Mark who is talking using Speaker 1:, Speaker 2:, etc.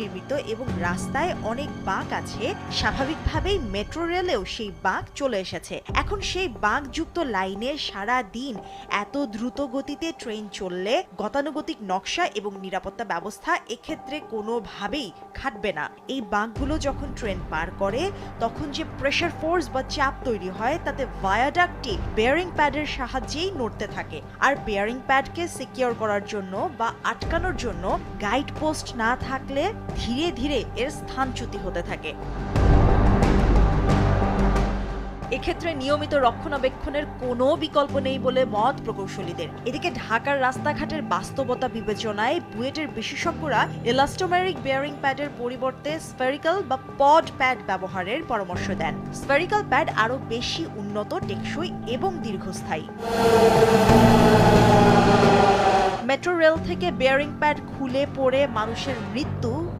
Speaker 1: নির্মিত এবং রাস্তায় অনেক বাঁক আছে, স্বাভাবিকভাবেই মেট্রো রেলেও সেই বাঁক চলে এসেছে। এখন সেই বাঁকযুক্ত লাইনে সারা দিন এত দ্রুত গতিতে ট্রেন চললে গতানুগতিক নকশা এবং নিরাপত্তা ব্যবস্থা এক্ষেত্রে কোনোভাবেই খাটবে না। এই বাঁকগুলো যখন ট্রেন পার করে, তখন যে প্রেশার ফোর্স বা চাপ তৈরি হয়, তাতে ভায়াডাকটি বেয়ারিং প্যাডের সাহায্যেই নড়তে থাকে। আর বেয়ারিং প্যাডকে সিকিউর করার জন্য বা আটকানোর জন্য গাইড পোস্ট না থাকলে ধীরে ধীরে এর স্থানচ্যুতি হতে থাকে। এক্ষেত্রে নিয়মিত রক্ষণাবেক্ষণের কোনো বিকল্প নেই বলে মত প্রকৌশলীদের। এদিকে ঢাকার রাস্তাঘাটের বাস্তবতা বিবেচনায় বুয়েটের বিশেষজ্ঞরা এলাস্টোমেরিক বেয়ারিং প্যাডের পরিবর্তে স্ফেরিক্যাল বা পড প্যাড ব্যবহারের পরামর্শ দেন। স্ফেরিক্যাল প্যাড আরও বেশি উন্নত, টেকসই এবং দীর্ঘস্থায়ী। মেট্রো রেল থেকে বেয়ারিং প্যাড খুলে পড়ে মানুষের মৃত্যু